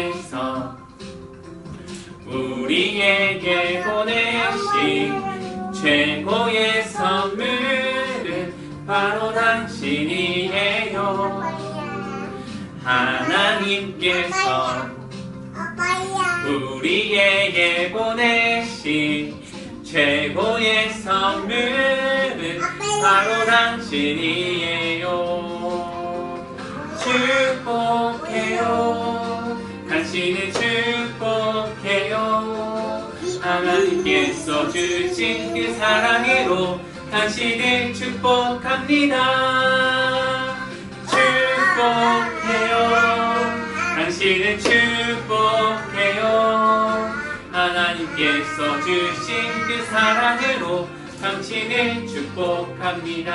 하나님께서 우리에게 보내신 최고의 선물은 바로 당신이에요. 하나님께서 우리에게 보내신 최고의 선물은 바로 당신이에요. 축복해요. 당신을 축복해요. 하나님께서 주신 그 사랑으로 당신을 축복합니다. 축복해요. 당신을 축복해요. 하나님께서 주신 그 사랑으로 당신을 축복합니다.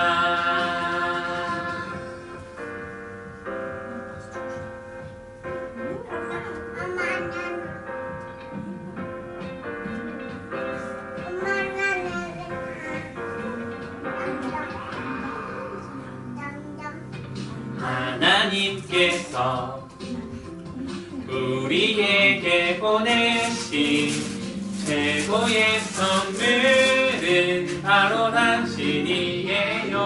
하나님께서 우리에게 보내신 최고의 선물은 바로 당신이에요.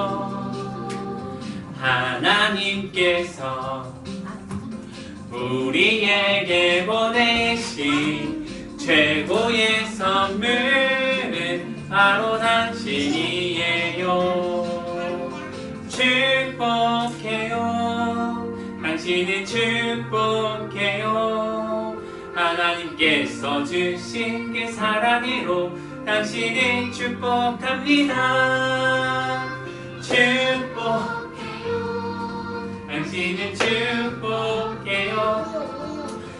하나님께서 우리에게 보내신 최고의 선물은 바로 당신이에요. 축복해요. 당신을 축복해요. 하나님께서 주신 그 사랑으로 당신을 축복합니다. 축복해요. 당신을 축복해요.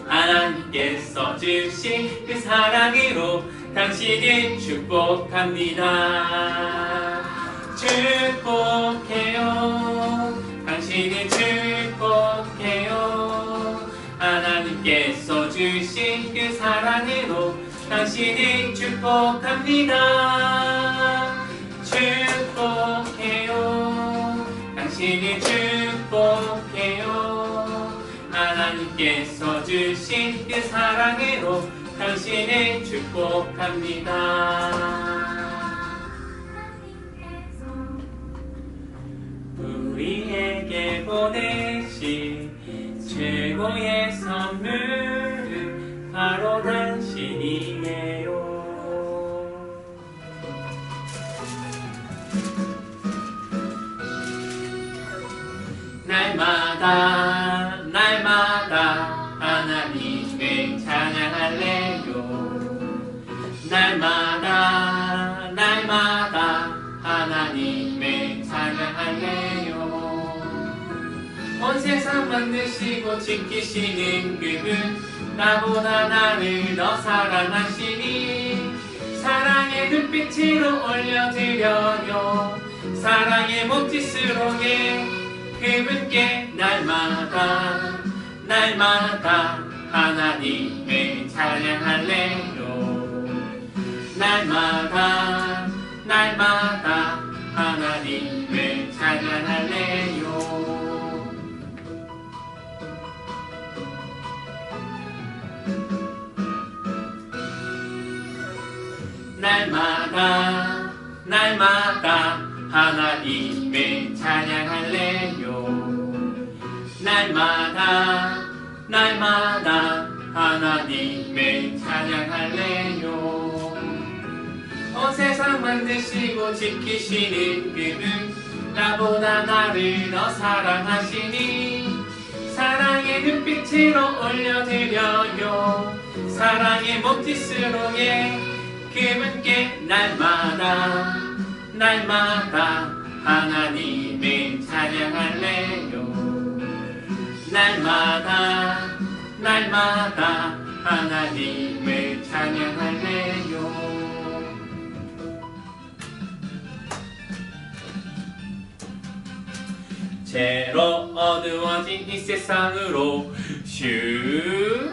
하나님께서 주신 그 사랑으로 당신을 축복합니다. 축복해요. 당신을 축복해요. 하나님께서 주신 그 사랑으로 당신을 축복합니다. 축복해요. 당신을 축복해요. 하나님께서 주신 그 사랑으로 당신을 축복합니다. 우리에게 보내 신 최고의 선물은 바로 당신이에요. 날마다 날마다 하나님을 찬양할래요. 날마다 온 세상 만드시고 지키시는 그분 나보다 나를 더 사랑하시니. 사랑의 눈빛으로 올려드려요. 사랑의 몸짓으로 예 그분께 날마다 날마다 하나님을 찬양할래요. 날마다 날마다 하나님을 찬양할래요 날마다 날마다 하나님을 찬양할래요. 날마다 날마다 하나님을 찬양할래요. 온 세상 만드시고 지키시는 그분 나보다 나를 더 사랑하시니 사랑의 눈빛으로 올려드려요. 사랑의 몸짓으로 예 그분께 날마다 날마다 하나님을 찬양할래요. 날마다 날마다 하나님을 찬양할래요. 죄로 어두워진 이 세상으로 슈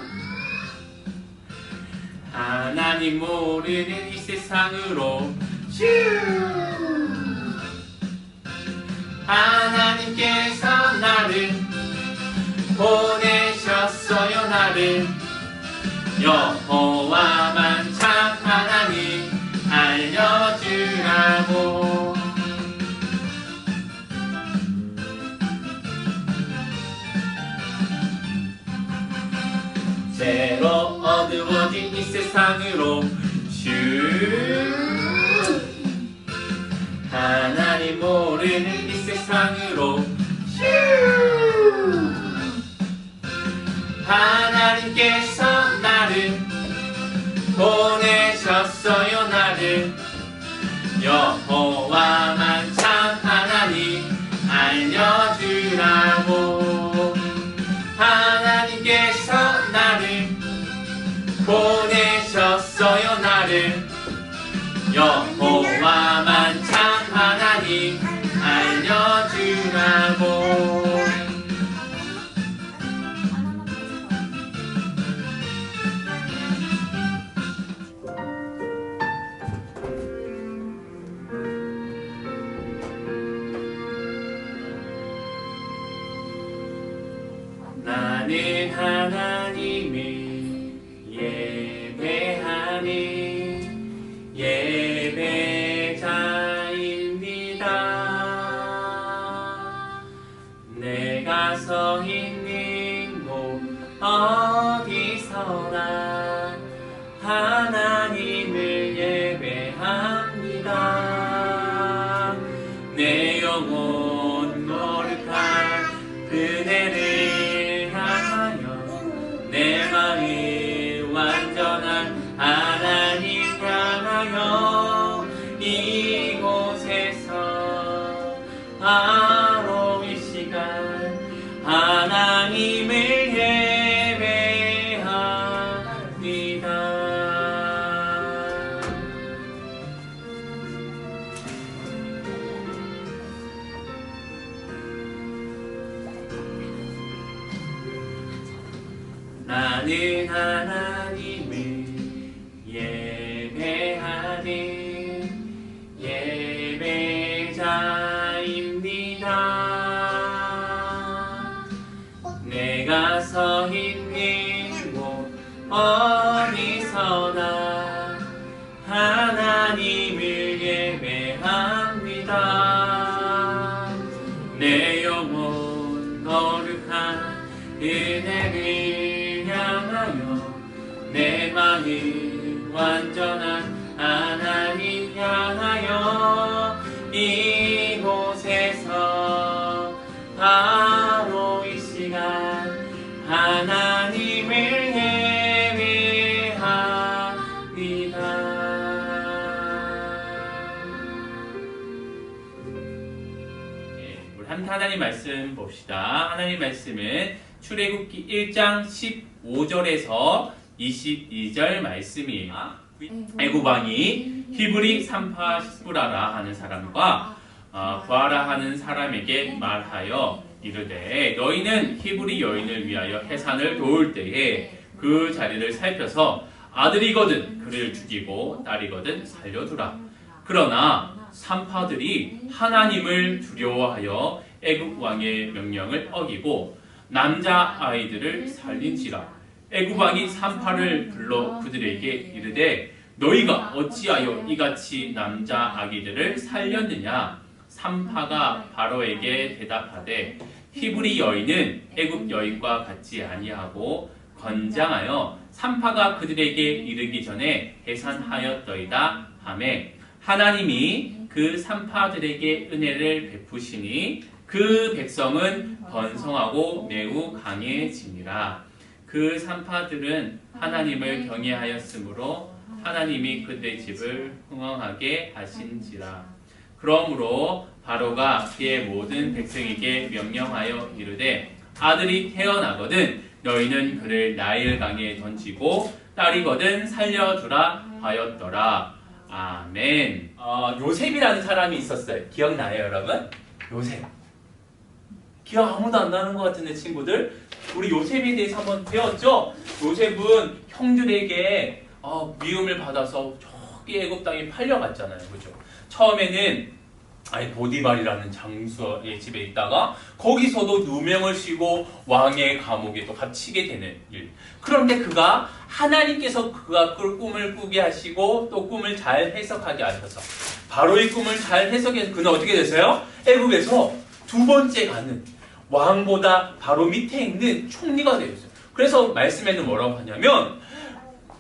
하나님 모르는 이 세상으로. 슈 하나님께서 나를 보내셨어요 나를. 여호 세상으로. 슈. 하나님 모르는 이 세상으로. 슈. 하나님께서 나를 보내셨어요 나를. 여호와만 여호와만 참 하나니 알려주라고. 나는 하나 이 내가 서있 한 하나님 말씀 봅시다. 하나님 말씀은 출애굽기 1장 15절에서 22절 말씀이에요. 애굽 왕이 히브리 삼파 스푸라라 하는 사람과 어, 부하라 하는 사람에게 말하여 이르되 너희는 히브리 여인을 위하여 해산을 도울 때에 그 자리를 살펴서 아들이거든 그를 죽이고 딸이거든 살려두라. 그러나 산파들이 하나님을 두려워하여 애굽 왕의 명령을 어기고 남자 아이들을 살린지라. 애굽 왕이 산파를 불러 그들에게 이르되 너희가 어찌하여 이같이 남자 아기들을 살렸느냐? 산파가 바로에게 대답하되 히브리 여인은 애굽 여인과 같지 아니하고 건장하여 산파가 그들에게 이르기 전에 해산하였더이다 하매 하나님이 그 산파들에게 은혜를 베푸시니 그 백성은 번성하고 매우 강해지니라 그 산파들은 하나님을 경외하였으므로 하나님이 그들의 집을 흥왕하게 하신지라 그러므로 바로가 그의 모든 백성에게 명령하여 이르되 아들이 태어나거든 너희는 그를 나일강에 던지고 딸이거든 살려주라 하였더라. 아멘. 어, 요셉이라는 사람이 있었어요. 기억나요, 여러분? 요셉. 기억 아무도 안 나는 것 같은데 친구들 우리 요셉에 대해서 한번 배웠죠? 요셉은 형들에게 어, 미움을 받아서 저기 애굽 땅에 팔려갔잖아요, 그죠? 처음에는 아니 보디발이라는 장수의 집에 있다가 거기서도 누명을 씌고 왕의 감옥에 또 갇히게 되는 일. 그런데 그가 하나님께서 그가 그 꿈을 꾸게 하시고 또 꿈을 잘 해석하게 하셔서 바로 이 꿈을 잘 해석해서 그는 어떻게 됐어요? 애굽에서 두 번째 가는 왕보다 바로 밑에 있는 총리가 되었어요. 그래서 말씀에는 뭐라고 하냐면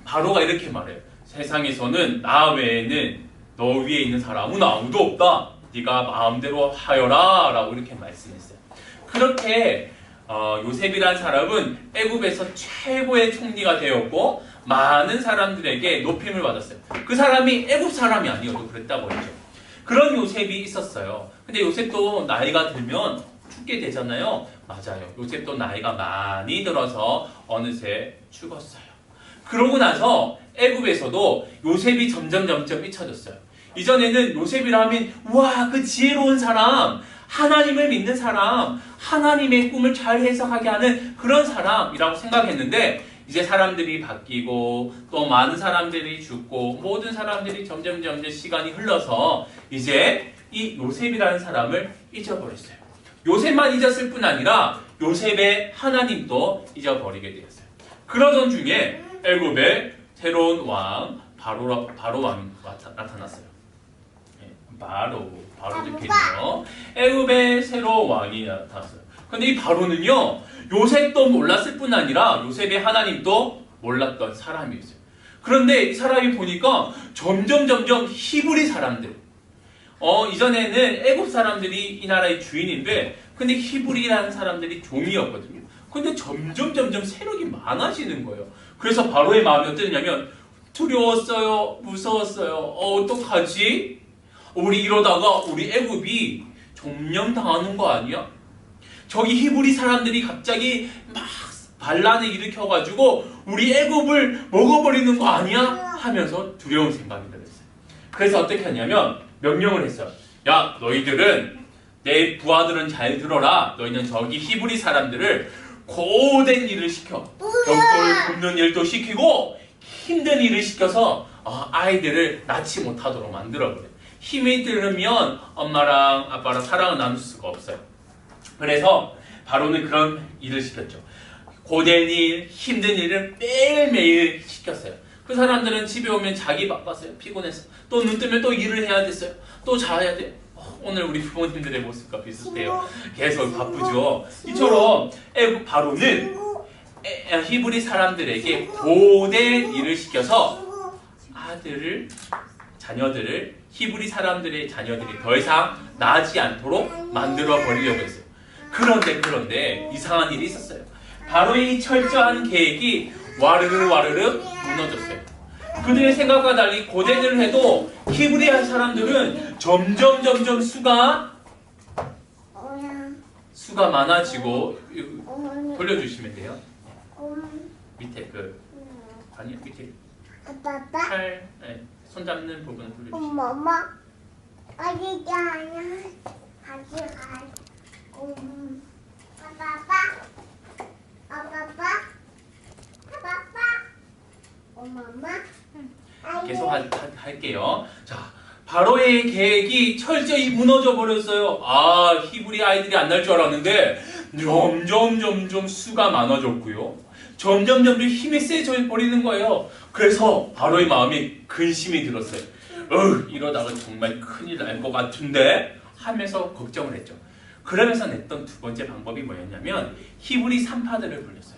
바로가 이렇게 말해요. 세상에서는 나 외에는 너 위에 있는 사람은 아무도 없다. 네가 마음대로 하여라 라고 이렇게 말씀했어요. 그렇게 어, 요셉이라는 사람은 애굽에서 최고의 총리가 되었고 많은 사람들에게 높임을 받았어요. 그 사람이 애굽 사람이 아니어도 그랬다고 했죠. 그런 요셉이 있었어요. 근데 요셉도 나이가 들면 죽게 되잖아요. 맞아요. 요셉도 나이가 많이 들어서 어느새 죽었어요. 그러고 나서 애굽에서도 요셉이 점점 점점 잊혀졌어요. 이전에는 요셉이라면 와 그 지혜로운 사람, 하나님을 믿는 사람, 하나님의 꿈을 잘 해석하게 하는 그런 사람이라고 생각했는데 이제 사람들이 바뀌고 또 많은 사람들이 죽고 모든 사람들이 점점 점점 시간이 흘러서 이제 이 요셉이라는 사람을 잊어버렸어요. 요셉만 잊었을 뿐 아니라 요셉의 하나님도 잊어버리게 되었어요. 그러던 중에 애굽의 새로운 왕 바로 바로 왕이 나타- 나타났어요. 예, 바로 바로 적혀있네요. 애굽의 새로운 왕이 나타났어요. 근데 이 바로는요 요셉도 몰랐을 뿐 아니라 요셉의 하나님도 몰랐던 사람이었어요. 그런데 이 사람이 보니까 점점 점점 히브리 사람들 어 이전에는 애굽 사람들이 이 나라의 주인인데 근데 히브리라는 사람들이 종이었거든요. 근데 점점 점점 세력이 많아지는 거예요. 그래서 바로의 마음이 어땠냐면 두려웠어요, 무서웠어요. 어 어떡하지? 우리 이러다가 우리 애굽이 점령 당하는 거 아니야? 저기 히브리 사람들이 갑자기 막 반란을 일으켜가지고 우리 애굽을 먹어버리는 거 아니야? 하면서 두려운 생각이 들었어요. 그래서 어떻게 하냐면 명령을 했어요. 야 너희들은 내 부하들은 잘 들어라. 너희는 저기 히브리 사람들을 고된 일을 시켜. 벽돌 굽는 일도 시키고 힘든 일을 시켜서 어, 아이들을 낳지 못하도록 만들어버려. 힘이 들으면 엄마랑 아빠랑 사랑을 나눌 수가 없어요. 그래서 바로는 그런 일을 시켰죠. 고된 일, 힘든 일을 매일매일 시켰어요. 그 사람들은 집에 오면 자기 바빴어요. 피곤해서. 또 눈 뜨면 또 일을 해야 됐어요. 또 자야 돼. 어, 오늘 우리 부모님들의 모습과 비슷해요. 계속 바쁘죠. 이처럼 애국 바로는 히브리 사람들에게 고된 일을 시켜서 아들을 자녀들을 히브리 사람들의 자녀들이 더 이상 나지 않도록 만들어 버리려고 했어요. 그런데 그런데 이상한 일이 있었어요. 바로 이 철저한 계획이 와르르 와르르 무너졌어요. 그들의 생각과 달리 일을 해도 히브리한 사람들은 점점 점점 수가 수가 많아지고 돌려주시면 돼요. 밑에 그 아니 밑에 아빠, 팔, 네, 손 잡는 부분을 돌려주시면 엄마, 엄마, 어디가 아니야? 같이 가. 음, 아빠, 아빠, 아빠, 아빠, 아빠, 아빠, 엄마, 엄마. 계속 하, 하- 할 게요. 자, 바로의 계획이 철저히 무너져 버렸어요. 아, 히브리 아이들이 안 날 줄 알았는데 점점 점점 수가 많아졌고요. 점점 점점 힘이 세져 버리는 거예요. 그래서 바로의 마음이 근심이 들었어요. 어, 이러다가 정말 큰일 날 것 같은데 하면서 걱정을 했죠. 그러면서 냈던 두 번째 방법이 뭐였냐면 히브리 산파들을 불렀어요.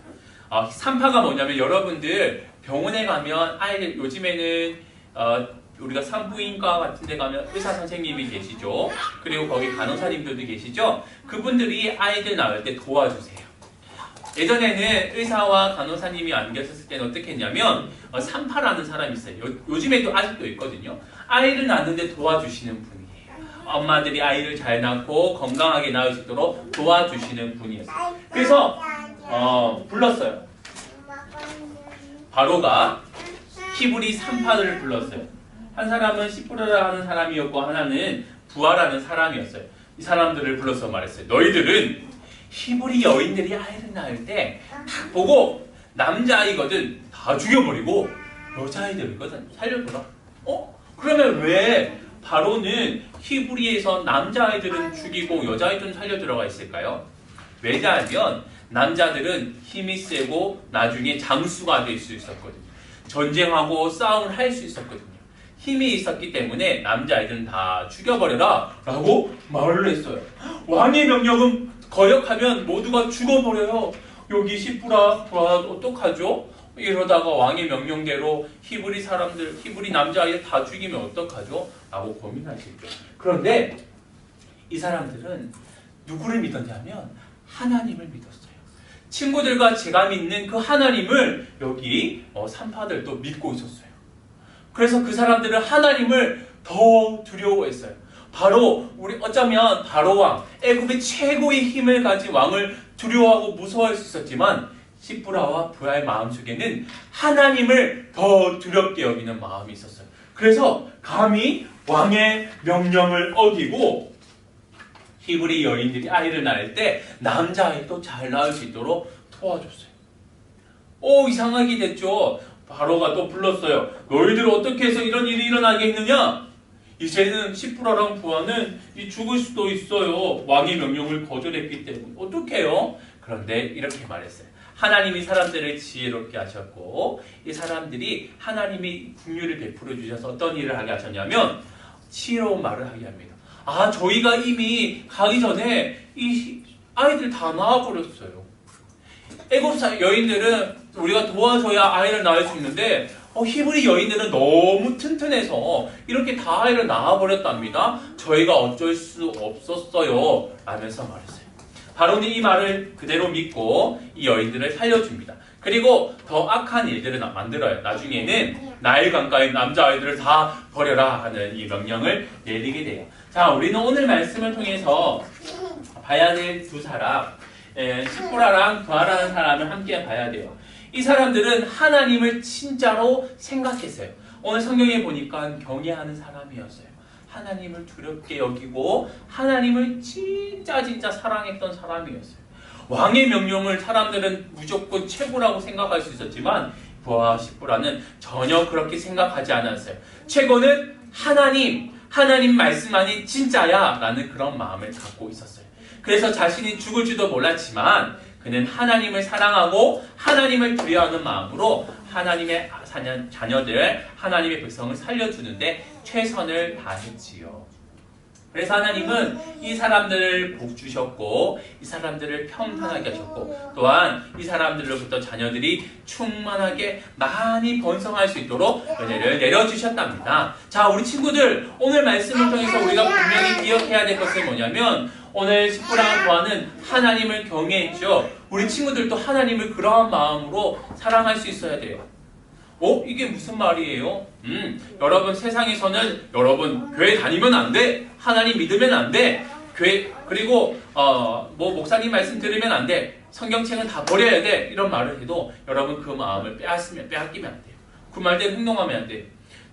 아, 산파가 뭐냐면 여러분들 병원에 가면 아이들 요즘에는 어, 우리가 산부인과 같은 데 가면 의사 선생님이 계시죠. 그리고 거기 간호사님들도 계시죠. 그분들이 아이들 낳을 때 도와주세요. 예전에는 의사와 간호사님이 안 계셨을 때는 어떻게 했냐면 어, 산파라는 사람이 있어요. 요, 요 즘에도 아직도 있거든요. 아이를 낳는데 도와주시는 분이에요. 엄마들이 아이를 잘 낳고 건강하게 낳을 수 있도록 도와주시는 분이었어요. 그래서 어, 불렀어요. 바로가 히브리 산파들을 불렀어요. 한 사람은 시프라라 하는 사람이었고 하나는 부하라는 사람이었어요. 이 사람들을 불러서 말했어요. 너희들은 히브리 여인들이 아이를 낳을 때 딱 보고 남자아이거든 다 죽여버리고 여자아이들이거든 살려줘라. 어? 그러면 왜 바로는 히브리에서 남자아이들은 죽이고 여자아이들은 살려 들어가 있을까요? 왜냐하면 남자들은 힘이 세고 나중에 장수가 될 수 있었거든요. 전쟁하고 싸움을 할 수 있었거든요. 힘이 있었기 때문에 남자아이들은 다 죽여버려라 라고 말을 했어요. 왕의 명령은 거역하면 모두가 죽어버려요. 여기 시프라 브라 어떡하죠? 이러다가 왕의 명령대로 히브리 사람들, 히브리 남자아이 다 죽이면 어떡하죠? 라고 고민하시죠. 그런데 이 사람들은 누구를 믿었냐면 하나님을 믿었어요. 친구들과 제가 믿는 그 하나님을 여기 어, 산파들도 믿고 있었어요. 그래서 그 사람들은 하나님을 더 두려워했어요. 바로 우리 어쩌면 바로 왕 애굽의 최고의 힘을 가진 왕을 두려워하고 무서워할 수 있었지만 시프라와 부하의 마음속에는 하나님을 더 두렵게 여기는 마음이 있었어요. 그래서 감히 왕의 명령을 어기고 히브리 여인들이 아이를 낳을 때 남자아이도 잘 낳을 수 있도록 도와줬어요. 오 이상하게 됐죠. 바로가 또 불렀어요. 너희들 어떻게 해서 이런 일이 일어나게 했느냐? 이제는 시프라랑 부하는 이 죽을 수도 있어요. 왕의 명령을 거절했기 때문에 어떻게 해요? 그런데 이렇게 말했어요. 하나님이 사람들을 지혜롭게 하셨고 이 사람들이 하나님이 긍휼을 베풀어 주셔서 어떤 일을 하게 하셨냐면 지혜로운 말을 하게 합니다. 아 저희가 이미 가기 전에 이 아이들 다 낳아버렸어요. 애굽 여인들은 우리가 도와줘야 아이를 낳을 수 있는데 어, 히브리 여인들은 너무 튼튼해서 이렇게 다 아이를 낳아버렸답니다. 저희가 어쩔 수 없었어요. 라면서 말했어요. 바로는 이 말을 그대로 믿고 이 여인들을 살려줍니다. 그리고 더 악한 일들을 만들어요. 나중에는 나일 강가의 남자아이들을 다 버려라 하는 이 명령을 내리게 돼요. 자, 우리는 오늘 말씀을 통해서 봐야 될 두 사람, 에, 시프라랑 부하라는 사람을 함께 봐야 돼요. 이 사람들은 하나님을 진짜로 생각했어요. 오늘 성경에 보니까 경외하는 사람이었어요. 하나님을 두렵게 여기고 하나님을 진짜 진짜 사랑했던 사람이었어요. 왕의 명령을 사람들은 무조건 최고라고 생각할 수 있었지만 부하 시프라는 전혀 그렇게 생각하지 않았어요. 최고는 하나님, 하나님 말씀만이 진짜야 라는 그런 마음을 갖고 있었어요. 그래서 자신이 죽을지도 몰랐지만 그는 하나님을 사랑하고 하나님을 두려워하는 마음으로 하나님의 자녀- 자녀 들, 하나님의 백성을 살려주는데 최선을 다했지요. 그래서 하나님은 이 사람들을 복 주셨고 이 사람들을 평탄하게 하셨고 또한 이 사람들로부터 자녀들이 충만하게 많이 번성할 수 있도록 은혜를 내려주셨답니다. 자, 우리 친구들 오늘 말씀을 통해서 우리가 분명히 기억해야 될 것은 뭐냐면 오늘 보아는 하나님을 경외했죠. 우리 친구들도 하나님을 그러한 마음으로 사랑할 수 있어야 돼요. 어? 이게 무슨 말이에요? 음, 여러분 세상에서는 여러분 교회 다니면 안 돼. 하나님 믿으면 안 돼. 교회 그리고 어, 뭐 목사님 말씀 들으면 안 돼. 성경책은 다 버려야 돼. 이런 말을 해도 여러분 그 마음을 빼앗으면 빼앗기면 안 돼요. 그 말대로 행동하면 안 돼요.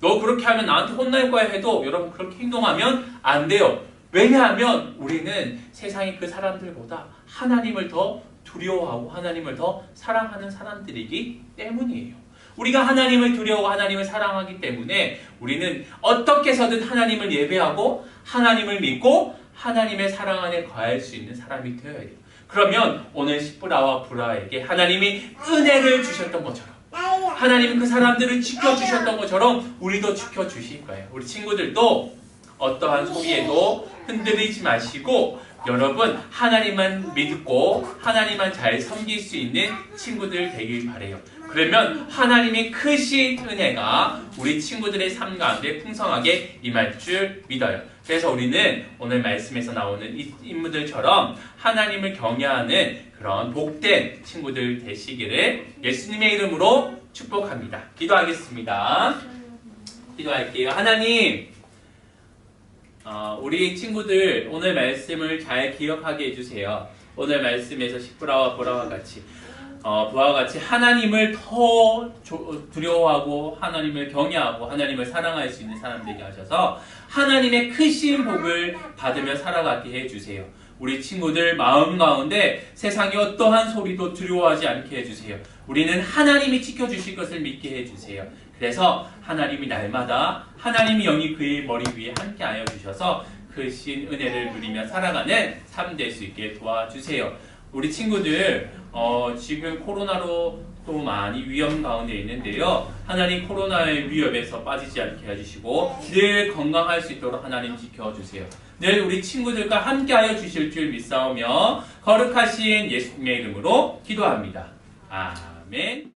너 그렇게 하면 나한테 혼날 거야 해도 여러분 그렇게 행동하면 안 돼요. 왜냐하면 우리는 세상의 그 사람들보다 하나님을 더 두려워하고 하나님을 더 사랑하는 사람들이기 때문이에요. 우리가 하나님을 두려워하고 하나님을 사랑하기 때문에 우리는 어떻게 해서든 하나님을 예배하고 하나님을 믿고 하나님의 사랑 안에 거할 수 있는 사람이 되어야 돼요. 그러면 오늘 시브라와 브라에게 하나님이 은혜를 주셨던 것처럼 하나님이 그 사람들을 지켜주셨던 것처럼 우리도 지켜주실 거예요. 우리 친구들도 어떠한 소리에도 흔들리지 마시고 여러분 하나님만 믿고 하나님만 잘 섬길 수 있는 친구들 되길 바래요. 그러면 하나님의 크신 은혜가 우리 친구들의 삶 가운데 풍성하게 임할 줄 믿어요. 그래서 우리는 오늘 말씀에서 나오는 이 인물들처럼 하나님을 경외하는 그런 복된 친구들 되시기를 예수님의 이름으로 축복합니다. 기도하겠습니다. 기도할게요. 하나님, 어, 우리 친구들 오늘 말씀을 잘 기억하게 해주세요. 오늘 말씀에서 시프라와 보라와 같이 어, 부하와 같이 하나님을 더 조- 두려워하고 하나님을 경외하고 하나님을 사랑할 수 있는 사람 되게 하셔서 하나님의 크신 복을 받으며 살아가게 해주세요. 우리 친구들 마음 가운데 세상의 어떠한 소리도 두려워하지 않게 해주세요. 우리는 하나님이 지켜주실 것을 믿게 해주세요. 그래서 하나님이 날마다 하나님이 영이 그의 머리 위에 함께 하여 주셔서 그신 은혜를 누리며 살아가는 삶 될 수 있게 도와주세요. 우리 친구들 어, 지금 코로나로 또 많이 위험 가운데 있는데요. 하나님 코로나의 위협에서 빠지지 않게 해주시고 늘 건강할 수 있도록 하나님 지켜주세요. 늘 우리 친구들과 함께하여 주실 줄 믿사오며 거룩하신 예수님의 이름으로 기도합니다. 아멘.